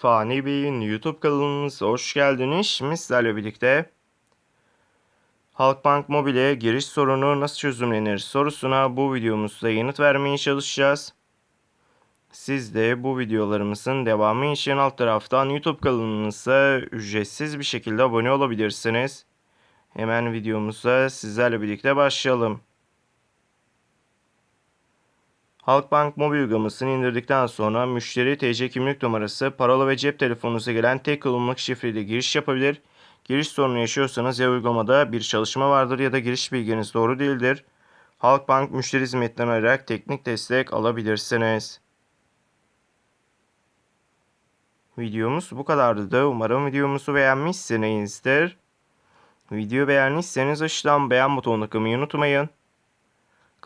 Fani Bey'in YouTube kanalımıza hoş geldiniz. Şimdi sizlerle birlikte Halkbank Mobil'e giriş sorunu nasıl çözümlenir sorusuna bu videomuzda yanıt vermeye çalışacağız. Siz de bu videolarımızın devamı için alt taraftan YouTube kanalımıza ücretsiz bir şekilde abone olabilirsiniz. Hemen videomuza sizlerle birlikte başlayalım. Halkbank mobil uygulamasını indirdikten sonra müşteri TC kimlik numarası, paralı ve cep telefonunuza gelen tek kullanımlık şifreyle giriş yapabilir. Giriş sorunu yaşıyorsanız ya uygulamada bir çalışma vardır ya da giriş bilginiz doğru değildir. Halkbank müşteri hizmetlerini arayarak teknik destek alabilirsiniz. Videomuz bu kadardı da umarım videomuzu beğenmişsinizdir. Videoyu beğendiyseniz aşağıdan beğen butonuna tıklamayı unutmayın.